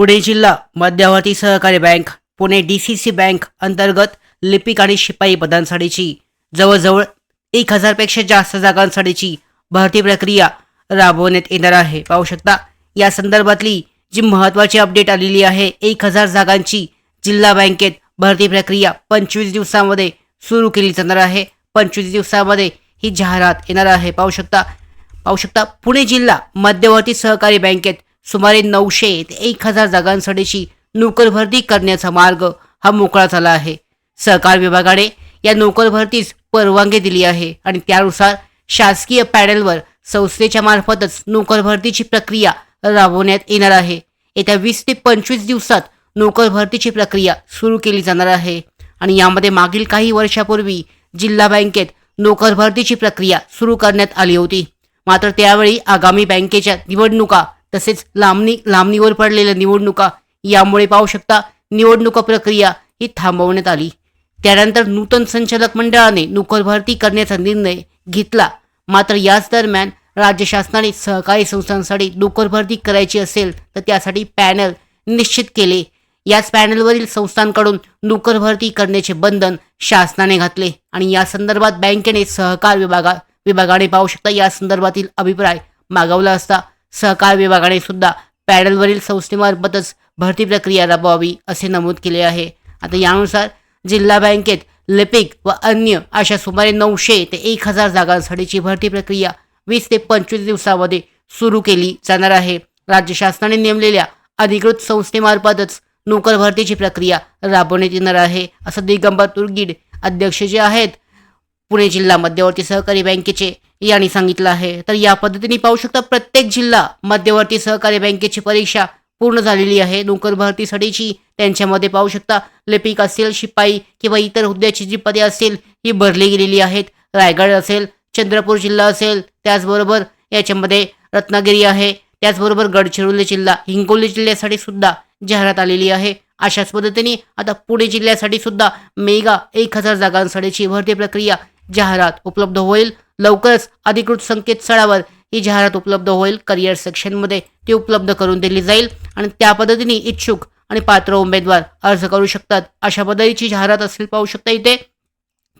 पुणे जिल्हा मध्यवर्ती सहकारी bank Pune D C C bank अंतर्गत लिपिक आणि शिपाई पदांसाठीची जवळजवळ एक हजारपेक्षा जास्त जागांसाठीची भरती प्रक्रिया राबवण्यात येणार आहे. पाहू शकता या संदर्भातली जी महत्त्वाची अपडेट आलेली आहे एक हजार जागांची जिल्हा बँकेत भरती प्रक्रिया पंचवीस दिवसामध्ये सुरू केली जाणार आहे. पंचवीस दिवसामध्ये ही जाहिरात येणार आहे. पाहू शकता पाहू शकता पुणे जिल्हा मध्यवर्ती सहकारी बँकेत सुमारे नऊशे ते एक हजार जागांसाठीची नोकर भरती करण्याचा मार्ग हा मोकळा झाला आहे. सहकार विभागाने या नोकर भरतीस परवानगी दिली आहे आणि त्यानुसार शासकीय पॅनलवर संस्थेच्या मार्फतच नोकर भरतीची प्रक्रिया राबवण्यात येणार आहे. येत्या वीस ते पंचवीस दिवसात नोकर भरतीची प्रक्रिया सुरू केली जाणार आहे आणि यामध्ये मागील काही वर्षापूर्वी जिल्हा बँकेत नोकर भरतीची प्रक्रिया सुरू करण्यात आली होती. मात्र त्यावेळी आगामी बँकेच्या निवडणुका तसेच लांबणी लांबणीवर पडलेल्या निवडणुका यामुळे पाहू शकता निवडणुका प्रक्रिया ही थांबवण्यात आली. त्यानंतर नूतन संचालक मंडळाने नोकर भरती करण्याचा निर्णय घेतला. मात्र याच दरम्यान राज्य शासनाने सहकारी संस्थांसाठी नोकर भरती करायची असेल तर त्यासाठी पॅनल निश्चित केले. याच पॅनलवरील संस्थांकडून नोकर भरती करण्याचे बंधन शासनाने घातले. आणि या संदर्भात बँकेने सहकार विभागा विभागाने पाहू शकता या संदर्भातील अभिप्राय मागवला असता सहकार विभागाने सुद्धा पॅडलवरील संस्थेमार्फतच भरती प्रक्रिया राबवावी असे नमूद केले आहे. आता यानुसार जिल्हा बँकेत लिपिक व अन्य अशा सुमारे नऊशे ते एक हजार जागांसाठीची भरती प्रक्रिया वीस ते पंचवीस दिवसामध्ये सुरू केली जाणार आहे. राज्य शासनाने नेमलेल्या अधिकृत संस्थेमार्फतच नोकर भरतीची प्रक्रिया राबवण्यात येणार आहे. असं दिगंबर तुर्गीड अध्यक्ष जे आहेत पुणे जिल्हा मध्यवर्ती सहकारी बँकेचे यांनी सांगितलं आहे. तर या पद्धतीने पाहू शकता प्रत्येक जिल्हा मध्यवर्ती सहकारी बँकेची परीक्षा पूर्ण झालेली आहे. नोकर भरतीसाठीची त्यांच्यामध्ये पाहू शकता लिपिक असेल शिपाई किंवा इतर हुद्द्याची जी पदे असतील ही भरली गेलेली आहेत. रायगड असेल चंद्रपूर जिल्हा असेल त्याचबरोबर याच्यामध्ये रत्नागिरी आहे. त्याचबरोबर गडचिरोली जिल्हा हिंगोली जिल्ह्यासाठी सुद्धा जाहिरात आलेली आहे. अशाच पद्धतीने आता पुणे जिल्ह्यासाठी सुद्धा मेगा एक हजार जागांसाठीची भरती प्रक्रिया जाहिरात उपलब्ध होईल. लवकरच अधिकृत संकेतस्थळावर ही जाहिरात उपलब्ध होईल. करिअर सेक्शनमध्ये ती उपलब्ध करून दिली जाईल आणि त्या पद्धतीने इच्छुक आणि पात्र उमेदवार अर्ज करू शकतात. अशा पद्धतीची जाहिरात असेल पाहू शकता इथे.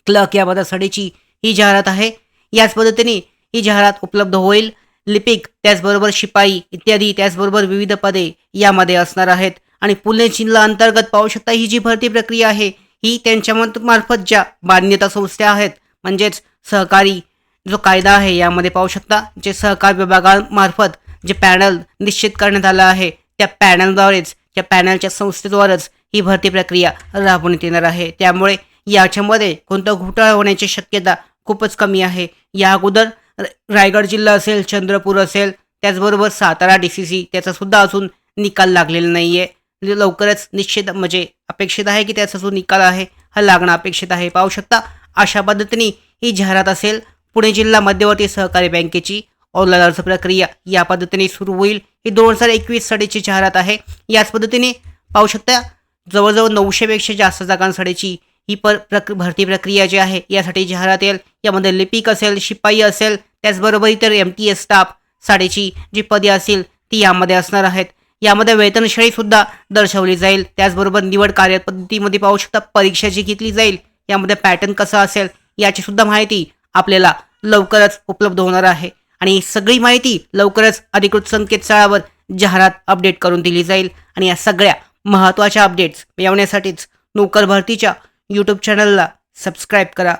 क्लर्क या पदासाठीची ही जाहिरात आहे. याच पद्धतीने ही जाहिरात उपलब्ध होईल. लिपिक त्याचबरोबर शिपाई इत्यादी त्याचबरोबर विविध पदे यामध्ये असणार आहेत. आणि पुणे जिल्हा अंतर्गत पाहू शकता ही जी भरती प्रक्रिया आहे ही त्यांच्या मार्फत ज्या मान्यता संस्था आहेत म्हणजेच सहकारी जो कायदा आहे यामध्ये पाहू शकता जे सहकार विभागामार्फत जे पॅनल निश्चित करण्यात आलं आहे त्या पॅनलद्वारेच त्या पॅनलच्या संस्थेद्वारेच ही भरती प्रक्रिया राबवण्यात येणार आहे. त्यामुळे याच्यामध्ये कोणता घोटाळा होण्याची शक्यता खूपच कमी आहे. या अगोदर र- रायगड जिल्हा असेल चंद्रपूर असेल त्याचबरोबर सातारा डी सी सी त्याचासुद्धा अजून निकाल लागलेला नाही आहे म्हणजे लवकरच निश्चित म्हणजे अपेक्षित आहे की त्याचा जो निकाल आहे हा लागणं अपेक्षित आहे. पाहू शकता अशा पद्धतीने ही जाहिरात असेल. पुणे जिल्हा मध्यवर्ती सहकारी बँकेची ऑनलाईन अर्ज प्रक्रिया या पद्धतीने सुरू होईल. ही दोन हजार एकवीस साठीची जाहिरात आहे. याच पद्धतीने पाहू शकता जवळजवळ नऊशेपेक्षा जास्त जागांसाठीची ही पर प्रक भरती प्रक्रिया जी आहे यासाठी जाहिरात येईल. यामध्ये लिपिक असेल शिपाई असेल त्याचबरोबर इतर एम टी एस स्टाफ साठीची जी पदे असतील ती यामध्ये असणार आहेत. यामध्ये वेतनश्रेणी सुद्धा दर्शवली जाईल. त्याचबरोबर निवड कार्यपद्धतीमध्ये पाहू शकता परीक्षा जी घेतली जाईल यामध्ये पॅटर्न कसा असेल याची सुद्धा माहिती आपल्याला लवकरच उपलब्ध होणार आहे. आणि सगळी माहिती लवकरच अधिकृत संकेतस्थळावर जाहिरात अपडेट करून दिली जाईल. आणि या सगळ्या महत्त्वाच्या अपडेट्स मिळवण्यासाठीच नोकर भरतीच्या यूट्यूब चॅनलला सबस्क्राईब करा.